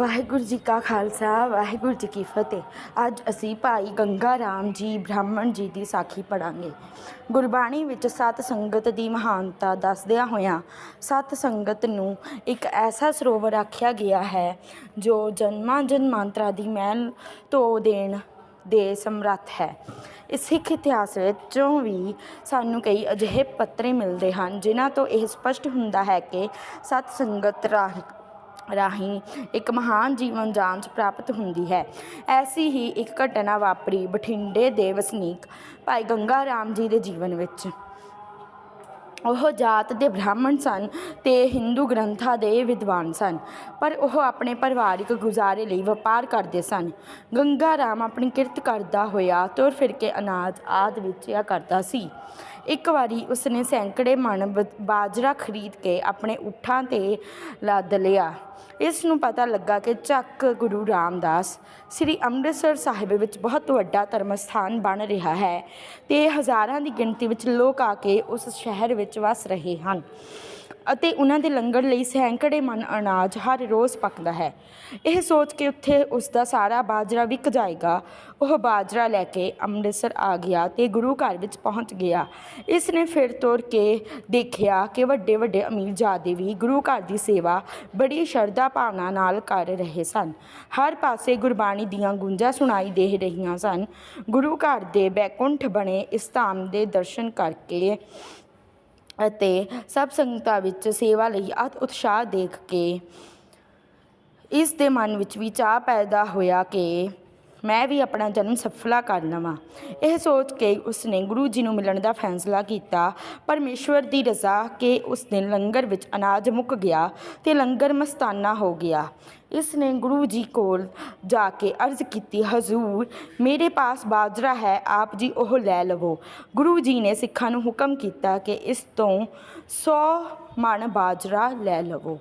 ਵਾਹਿਗੁਰੂ ਜੀ ਕਾ ਖਾਲਸਾ, ਵਾਹਿਗੁਰੂ ਜੀ ਕੀ ਫਤਿਹ। ਅੱਜ ਅਸੀਂ ਭਾਈ ਗੰਗਾ ਰਾਮ ਜੀ ਬ੍ਰਾਹਮਣ ਜੀ ਦੀ ਸਾਖੀ ਪੜਾਂਗੇ ਗੁਰਬਾਣੀ ਵਿੱਚ ਸਤ ਸੰਗਤ ਦੀ ਮਹਾਨਤਾ ਦੱਸਦਿਆਂ ਹੋਇਆਂ ਸਤ ਸੰਗਤ ਨੂੰ ਇੱਕ ਐਸਾ ਸਰੋਵਰ ਆਖਿਆ ਗਿਆ ਹੈ, ਜੋ ਜਨਮਾਂ ਜਨਮਾਂਤਰਾਂ ਦੀ ਮਹਿਲ ਧੋ ਦੇਣ ਦੇ ਸਮਰੱਥ ਹੈ। ਇਸ ਸਿੱਖ ਇਤਿਹਾਸ ਵਿੱਚੋਂ ਵੀ ਸਾਨੂੰ ਕਈ ਅਜਿਹੇ ਪੱਤਰੇ ਮਿਲਦੇ ਹਨ, ਜਿਨ੍ਹਾਂ ਤੋਂ ਇਹ ਸਪਸ਼ਟ ਹੁੰਦਾ ਹੈ ਕਿ ਸਤ ਸੰਗਤ ਰਾਹੀਂ ਰਾਹੀਂ ਇੱਕ ਮਹਾਨ ਜੀਵਨ ਜਾਂਚ ਪ੍ਰਾਪਤ ਹੁੰਦੀ ਹੈ। ਐਸੀ ਹੀ ਇੱਕ ਘਟਨਾ ਵਾਪਰੀ ਬਠਿੰਡੇ ਦੇ ਵਸਨੀਕ ਭਾਈ ਗੰਗਾ ਰਾਮ ਜੀ ਦੇ ਜੀਵਨ ਵਿੱਚ। ਉਹ ਜਾਤ ਦੇ ਬ੍ਰਾਹਮਣ ਸਨ ਤੇ ਹਿੰਦੂ ਗ੍ਰੰਥਾਂ ਦੇ ਵਿਦਵਾਨ ਸਨ, ਪਰ ਉਹ ਆਪਣੇ ਪਰਿਵਾਰਿਕ ਗੁਜ਼ਾਰੇ ਲਈ ਵਪਾਰ ਕਰਦੇ ਸਨ। ਗੰਗਾ ਰਾਮ ਆਪਣੀ ਕਿਰਤ ਕਰਦਾ ਹੋਇਆ ਤੁਰ ਫਿਰ ਕੇ ਅਨਾਜ ਆਦ ਵੇਚਿਆ ਕਰਦਾ ਸੀ। ਇੱਕ ਵਾਰੀ ਉਸਨੇ ਸੈਂਕੜੇ ਮਣ ਬ- ਬਾਜਰਾ ਖਰੀਦ ਕੇ ਆਪਣੇ ਊਠਾਂ ਤੇ ਲੱਦ ਲਿਆ। ਇਸ ਨੂੰ ਪਤਾ ਲੱਗਾ ਕਿ ਚੱਕ ਗੁਰੂ ਰਾਮਦਾਸ ਸ੍ਰੀ ਅੰਮ੍ਰਿਤਸਰ ਸਾਹਿਬ ਵਿੱਚ ਬਹੁਤ ਵੱਡਾ ਧਰਮ ਸਥਾਨ ਬਣ ਰਿਹਾ ਹੈ ਤੇ ਹਜ਼ਾਰਾਂ ਦੀ ਗਿਣਤੀ ਵਿੱਚ ਲੋਕ ਆ ਕੇ ਉਸ ਸ਼ਹਿਰ ਵਿੱਚ ਵਸ ਰਹੇ ਹਨ। ਅਤੇ ਉਹਨਾਂ ਦੇ ਲੰਗਰ ਲਈ ਸੈਂਕੜੇ ਮਨ ਅਨਾਜ ਹਰ ਰੋਜ਼ ਪੱਕਦਾ ਹੈ। ਇਹ ਸੋਚ ਕੇ ਉੱਥੇ ਉਸ ਦਾ ਸਾਰਾ ਬਾਜਰਾ ਵਿਕ ਜਾਏਗਾ। ਉਹ ਬਾਜਰਾ ਲੈ ਕੇ ਅੰਮ੍ਰਿਤਸਰ ਆ ਗਿਆ ਤੇ ਗੁਰੂ ਘਰ ਵਿੱਚ ਪਹੁੰਚ ਗਿਆ। ਇਸ ਨੇ ਫਿਰ ਤੁਰ ਕੇ ਦੇਖਿਆ ਕਿ ਵੱਡੇ ਵੱਡੇ ਅਮੀਰ ਜਾਦੇ ਵੀ ਗੁਰੂ ਘਰ ਦੀ ਸੇਵਾ ਬੜੀ ਸ਼ਰਧਾ ਭਾਵਨਾ ਨਾਲ ਕਰ ਰਹੇ ਸਨ। ਹਰ ਪਾਸੇ ਗੁਰਬਾਣੀ ਦੀਆਂ ਗੂੰਜਾਂ ਸੁਣਾਈ ਦੇ ਰਹੀਆਂ ਸਨ। ਗੁਰੂ ਘਰ ਦੇ ਬੈਕੁੰਠ ਬਣੇ ਇਸ ਧਾਮ ਦੇ ਦਰਸ਼ਨ ਕਰਕੇ ਅਤੇ ਸਭ ਸੰਗਤਾਂ ਵਿੱਚ ਸੇਵਾ ਲਈ ਅਤ ਉਤਸ਼ਾਹ ਦੇਖ ਕੇ ਇਸ ਦੇ ਮਨ ਵਿੱਚ ਵੀ ਚਾਅ ਪੈਦਾ ਹੋਇਆ ਕਿ ਮੈਂ ਵੀ ਆਪਣਾ ਜਨਮ ਸਫਲਾ ਕਰ ਲਵਾਂ। ਇਹ ਸੋਚ ਕੇ ਉਸਨੇ ਗੁਰੂ ਜੀ ਨੂੰ ਮਿਲਣ ਦਾ ਫੈਸਲਾ ਕੀਤਾ। ਪਰਮੇਸ਼ਵਰ ਦੀ ਰਜ਼ਾ ਕਿ ਉਸ ਦਿਨ ਲੰਗਰ ਵਿੱਚ ਅਨਾਜ ਮੁੱਕ ਗਿਆ ਤੇ ਲੰਗਰ ਮਸਤਾਨਾ ਹੋ ਗਿਆ। ਇਸ ਨੇ ਗੁਰੂ ਜੀ ਕੋਲ ਜਾ ਕੇ ਅਰਜ਼ ਕੀਤੀ, ਹਜ਼ੂਰ, ਮੇਰੇ ਪਾਸ ਬਾਜਰਾ ਹੈ, ਆਪ ਜੀ ਉਹ ਲੈ ਲਵੋ। ਗੁਰੂ ਜੀ ਨੇ ਸਿੱਖਾਂ ਨੂੰ ਹੁਕਮ ਕੀਤਾ ਕਿ ਇਸ ਤੋਂ 100 ਮਣ ਬਾਜਰਾ ਲੈ ਲਵੋ।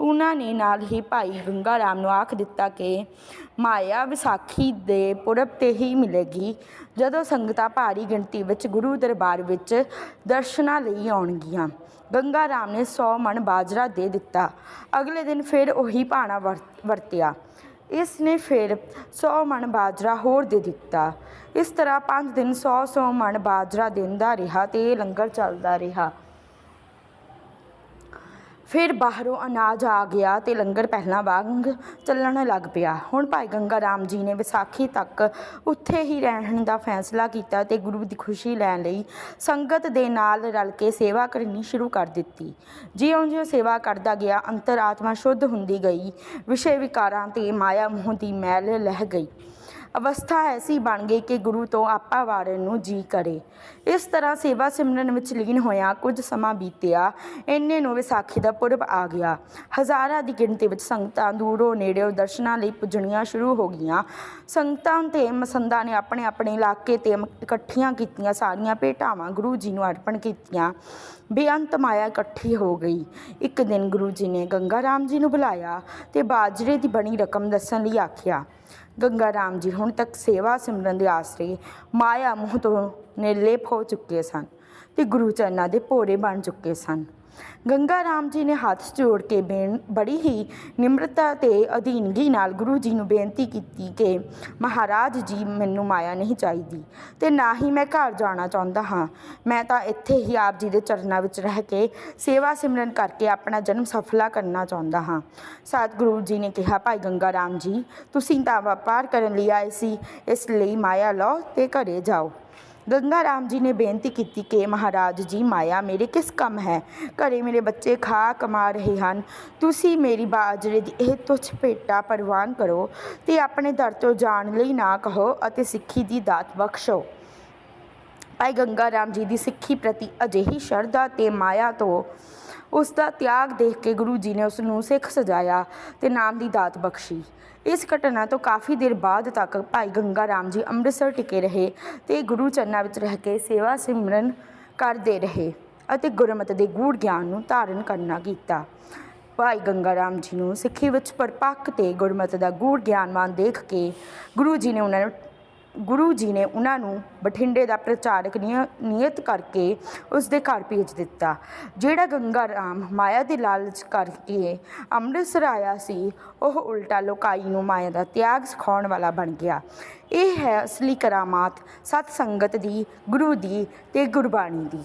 ਉਹਨਾਂ ਨੇ ਨਾਲ ਹੀ ਭਾਈ ਗੰਗਾ ਰਾਮ ਨੂੰ ਆਖ ਦਿੱਤਾ ਕਿ ਮਾਇਆ ਵਿਸਾਖੀ ਦੇ ਪੁਰਬ ਤੇ ਹੀ ਮਿਲੇਗੀ, ਜਦੋਂ ਸੰਗਤਾਂ ਭਾਰੀ ਗਿਣਤੀ ਵਿੱਚ ਗੁਰੂ ਦਰਬਾਰ ਵਿੱਚ ਦਰਸ਼ਨਾਂ ਲਈ ਆਉਣਗੀਆਂ। ਗੰਗਾ ਰਾਮ ਨੇ 100 ਮਣ ਬਾਜਰਾ ਦੇ ਦਿੱਤਾ। ਅਗਲੇ ਦਿਨ ਫਿਰ ਉਹੀ ਭਾਣਾ ਵਰ- ਵਰਤਿਆ। ਇਸ ਨੇ ਫਿਰ 100 ਮਣ ਬਾਜਰਾ ਹੋਰ ਦੇ ਦਿੱਤਾ। ਇਸ ਤਰ੍ਹਾਂ 5 ਦਿਨ 100 100 ਮਣ ਬਾਜਰਾ ਦਿੰਦਾ ਰਿਹਾ ਤੇ ਲੰਗਰ ਚੱਲਦਾ ਰਿਹਾ। ਫਿਰ ਬਾਹਰੋਂ ਅਨਾਜ ਆ ਗਿਆ ਤੇ ਲੰਗਰ ਪਹਿਲਾਂ ਵਾਂਗ ਚੱਲਣ ਲੱਗ ਪਿਆ। ਹੁਣ ਭਾਈ ਗੰਗਾ ਰਾਮ ਜੀ ਨੇ ਵਿਸਾਖੀ ਤੱਕ ਉੱਥੇ ਹੀ ਰਹਿਣ ਦਾ ਫੈਸਲਾ ਕੀਤਾ ਤੇ ਗੁਰੂ ਦੀ ਖੁਸ਼ੀ ਲੈਣ ਲਈ ਸੰਗਤ ਦੇ ਨਾਲ ਰਲ ਕੇ ਸੇਵਾ ਕਰਨੀ ਸ਼ੁਰੂ ਕਰ ਦਿੱਤੀ। ਜਿਉਂ-ਜਿਉਂ ਸੇਵਾ ਕਰਦਾ ਗਿਆ, ਅੰਤਰ ਆਤਮਾ ਸ਼ੁੱਧ ਹੁੰਦੀ ਗਈ। ਵਿਸ਼ੇ ਵਿਕਾਰਾਂ ਤੇ ਮਾਇਆ ਮੋਹ ਦੀ ਮੈਲ ਲਹਿ ਗਈ। ਅਵਸਥਾ ਐਸੀ ਬਣ ਗਈ ਕਿ ਗੁਰੂ ਤੋਂ ਆਪਾ ਵਾਰਨ ਨੂੰ ਜੀ ਕਰੇ। ਇਸ ਤਰ੍ਹਾਂ ਸੇਵਾ ਸਿਮਰਨ ਵਿੱਚ ਲੀਨ ਹੋਇਆ ਕੁਝ ਸਮਾਂ ਬੀਤਿਆ, ਇੰਨੇ ਨੂੰ ਵਿਸਾਖੀ ਦਾ ਪੁਰਬ ਆ ਗਿਆ। ਹਜ਼ਾਰਾਂ ਦੀ ਗਿਣਤੀ ਵਿੱਚ ਸੰਗਤਾਂ ਦੂਰੋਂ ਨੇੜਿਓਂ ਦਰਸ਼ਨਾਂ ਲਈ ਪੁੱਜਣੀਆਂ ਸ਼ੁਰੂ ਹੋ ਗਈਆਂ। ਸੰਗਤਾਂ ਤੇ ਮਸੰਦਾਂ ਨੇ ਆਪਣੇ ਆਪਣੇ ਇਲਾਕੇ ਤੇ ਇਕੱਠੀਆਂ ਕੀਤੀਆਂ ਸਾਰੀਆਂ ਭੇਟਾਵਾਂ ਗੁਰੂ ਜੀ ਨੂੰ ਅਰਪਣ ਕੀਤੀਆਂ। ਬੇਅੰਤ ਮਾਇਆ ਇਕੱਠੀ ਹੋ ਗਈ। ਇੱਕ ਦਿਨ ਗੁਰੂ ਜੀ ਨੇ ਗੰਗਾ ਰਾਮ ਜੀ ਨੂੰ ਬੁਲਾਇਆ ਤੇ ਬਾਜਰੇ ਦੀ ਬਣੀ ਰਕਮ ਦੱਸਣ ਲਈ ਆਖਿਆ ਗੰਗਾ ਰਾਮ ਜੀ ਹੁਣ ਤੱਕ ਸੇਵਾ ਸਿਮਰਨ ਦੇ ਆਸਰੇ ਮਾਇਆ ਮੋਹ ਤੋਂ ਨਿਰਲੇਪ ਹੋ ਚੁੱਕੇ ਸਨ ਤੇ ਗੁਰੂ ਚਰਨਾਂ ਦੇ ਭੋਰੇ ਬਣ ਚੁੱਕੇ ਸਨ। ਗੰਗਾ ਰਾਮ ਜੀ ਨੇ ਹੱਥ ਜੋੜ ਕੇ ਬੇਨ ਬੜੀ ਹੀ ਨਿਮਰਤਾ ਤੇ ਅਧੀਨਗੀ ਨਾਲ ਗੁਰੂ ਜੀ ਨੂੰ ਬੇਨਤੀ ਕੀਤੀ ਕਿ ਮਹਾਰਾਜ ਜੀ ਮੈਨੂੰ ਮਾਇਆ ਨਹੀਂ ਚਾਹੀਦੀ ਤੇ ਨਾ ਹੀ ਮੈਂ ਘਰ ਜਾਣਾ ਚਾਹੁੰਦਾ ਹਾਂ। ਮੈਂ ਤਾਂ ਇੱਥੇ ਹੀ ਆਪ ਜੀ ਦੇ ਚਰਨਾਂ ਵਿੱਚ ਰਹਿ ਕੇ ਸੇਵਾ ਸਿਮਰਨ ਕਰਕੇ ਆਪਣਾ ਜਨਮ ਸਫਲਾ ਕਰਨਾ ਚਾਹੁੰਦਾ ਹਾਂ। ਸਤਿਗੁਰੂ ਜੀ ਨੇ ਕਿਹਾ, ਭਾਈ ਗੰਗਾ ਰਾਮ ਜੀ, ਤੁਸੀਂ ਤਾਂ ਵਪਾਰ ਕਰਨ ਲਈ ਆਏ ਸੀ, ਇਸ ਲਈ ਮਾਇਆ ਲਓ ਤੇ ਘਰੇ ਜਾਓ। ਗੰਗਾ ਰਾਮ ਜੀ ਨੇ ਬੇਨਤੀ ਕੀਤੀ ਕਿ ਮਹਾਰਾਜ ਜੀ, ਮਾਇਆ ਮੇਰੇ ਕਿਸ ਕੰਮ ਹੈ? ਘਰੇ ਮੇਰੇ ਬੱਚੇ ਖਾ ਕਮਾ ਰਹੇ ਹਨ। ਤੁਸੀਂ ਮੇਰੀ ਬਾਜਰੇ ਦੀ ਇਹ ਤੁੱਛ ਭੇਟਾ ਪ੍ਰਵਾਨ ਕਰੋ ਤੇ ਆਪਣੇ ਦਰ ਤੋਂ ਜਾਣ ਲਈ ਨਾ ਕਹੋ ਅਤੇ ਸਿੱਖੀ ਦੀ ਦਾਤ ਬਖਸ਼ੋ। ਭਾਈ ਗੰਗਾ ਰਾਮ ਜੀ ਦੀ ਸਿੱਖੀ ਪ੍ਰਤੀ ਅਜਿਹੀ ਸ਼ਰਧਾ ਤੇ ਮਾਇਆ ਤੋਂ ਉਸ ਦਾ ਤਿਆਗ ਦੇਖ ਕੇ ਗੁਰੂ ਜੀ ਨੇ ਉਸ ਨੂੰ ਸਿੱਖ ਸਜਾਇਆ ਤੇ ਨਾਮ ਦੀ ਦਾਤ ਬਖਸ਼ੀ। ਇਸ ਘਟਨਾ ਤੋਂ ਕਾਫੀ ਦੇਰ ਬਾਅਦ ਤੱਕ ਭਾਈ ਗੰਗਾ ਰਾਮ ਜੀ ਅੰਮ੍ਰਿਤਸਰ ਟਿਕੇ ਰਹੇ ਤੇ ਗੁਰੂ ਚਰਨਾਂ ਵਿੱਚ ਰਹਿ ਕੇ ਸੇਵਾ ਸਿਮਰਨ ਕਰਦੇ ਰਹੇ ਅਤੇ ਗੁਰਮਤਿ ਦੇ ਗੂੜ ਗਿਆਨ ਨੂੰ ਧਾਰਨ ਕਰਨਾ ਕੀਤਾ। ਭਾਈ ਗੰਗਾ ਰਾਮ ਜੀ ਨੂੰ ਸਿੱਖੀ ਵਿੱਚ ਪਰਪੱਕ ਤੇ ਗੁਰਮਤਿ ਦਾ ਗੂੜ ਗਿਆਨਵਾਨ ਦੇਖ ਕੇ ਗੁਰੂ ਜੀ ਨੇ ਉਹਨਾਂ ਨੂੰ ਗੁਰੂ ਜੀ ਨੇ ਉਹਨਾਂ ਨੂੰ ਬਠਿੰਡੇ ਦਾ ਪ੍ਰਚਾਰਕ ਨਿਯ- ਨਿਯਤ ਕਰਕੇ ਉਸ ਦੇ ਘਰ ਭੇਜ ਦਿੱਤਾ। ਜਿਹੜਾ ਗੰਗਾ ਰਾਮ ਮਾਇਆ ਦੇ ਲਾਲਚ ਕਰਕੇ ਅੰਮ੍ਰਿਤਸਰ ਆਇਆ ਸੀ, ਉਹ ਉਲਟਾ ਲੋਕਾਈ ਨੂੰ ਮਾਇਆ ਦਾ ਤਿਆਗ ਸਿਖਾਉਣ ਵਾਲਾ ਬਣ ਗਿਆ। ਇਹ ਹੈ ਅਸਲੀ ਕਰਾਮਾਤ ਸਤ ਸੰਗਤ ਦੀ, ਗੁਰੂ ਦੀ ਤੇ ਗੁਰਬਾਣੀ ਦੀ।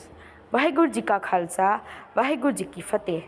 ਵਾਹਿਗੁਰੂ ਜੀ ਕਾ ਖਾਲਸਾ, ਵਾਹਿਗੁਰੂ ਜੀ ਕੀ ਫਤਿਹ।